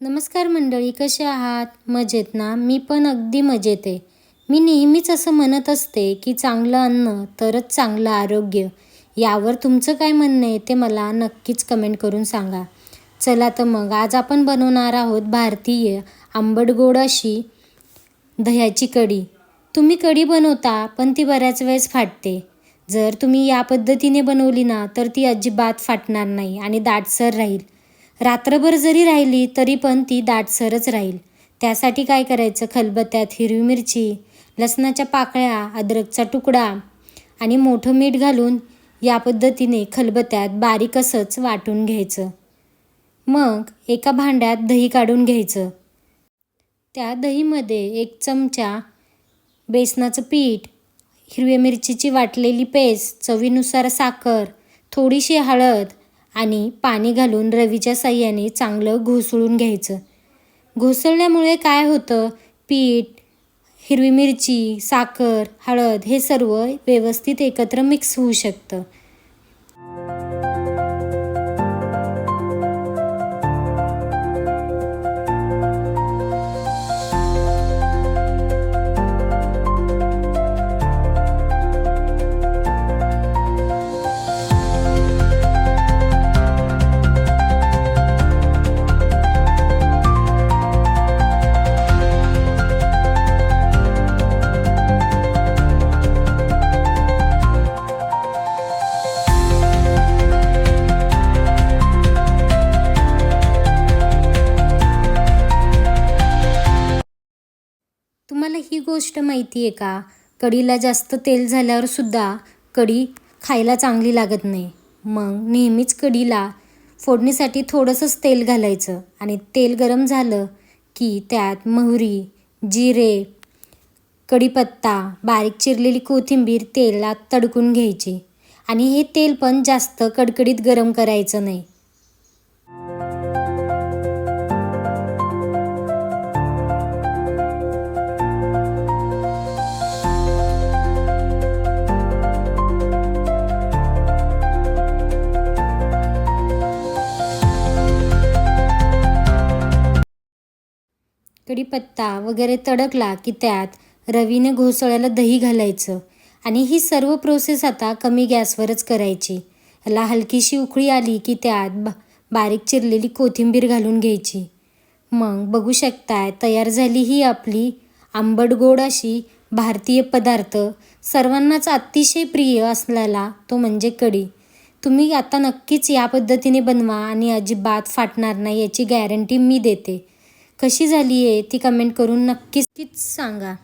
नमस्कार मंडळी कसे आहात? मजेत ना? मी पण अगदी मजेत आहे. मी नेहमीच असं म्हणत असते की चांगलं अन्न तरच चांगलं आरोग्य. यावर तुमचं काय म्हणणं आहे ते मला नक्कीच कमेंट करून सांगा. चला तर मग आज आपण बनवणार आहोत भारतीय आंबट गोड अशी दह्याची कढी. तुम्ही कढी बनवता पण ती बऱ्याच वेळेस फाटते. जर तुम्ही या पद्धतीने बनवली ना तर ती अजिबात फाटणार नाही आणि दाटसर राहील. रात्रभर जरी राहिली तरी पण ती दाटसरच राहील. त्यासाठी काय करायचं? खलबत्त्यात हिरवी मिरची लसणाच्या पाकळ्या अद्रकचा तुकडा आणि मोठं मीठ घालून या पद्धतीने खलबत्त्यात बारीक असंच वाटून घ्यायचं. मग एका भांड्यात दही काढून घ्यायचं. त्या दहीमध्ये एक चमचा बेसनाचं पीठ हिरव्या मिरचीची वाटलेली पेस्ट चवीनुसार साखर थोडीशी हळद आणि पाणी घालून रवीच्या साह्याने चांगलं घोसळून घ्यायचं. घोसळल्यामुळे काय होतं? पीठ हिरवी मिरची साखर हळद हे सर्व व्यवस्थित एकत्र मिक्स होऊ शकतं. तुम्हाला ही गोष्ट माहिती आहे का? कढीला जास्त तेल झाल्यावर सुद्धा कढी खायला चांगली लागत नाही. मग नेहमीच कढीला फोडणीसाठी थोडंसंच तेल घालायचं आणि तेल गरम झालं की त्यात मोहरी जिरे कढीपत्ता बारीक चिरलेली कोथिंबीर तेलात तडकून घ्यायची. आणि हे तेल पण जास्त कडकडीत गरम करायचं नाही. कढीपत्ता वगैरे तडकला की त्यात रवीने घोसळ्याला दही घालायचं. आणि ही सर्व प्रोसेस आता कमी गॅसवरच करायची. ह्याला हलकीशी उकळी आली की त्यात बा बारीक चिरलेली कोथिंबीर घालून घ्यायची. मग बघू शकताय तयार झाली ही आपली आंबट गोड अशी भारतीय पदार्थ. सर्वांनाच अतिशय प्रिय असलेला तो म्हणजे कढी. तुम्ही आता नक्कीच या पद्धतीने बनवा आणि अजिबात फाटणार नाही याची गॅरंटी मी देते. कशी झाली आहे ती कमेंट करून नक्कीच सांगा.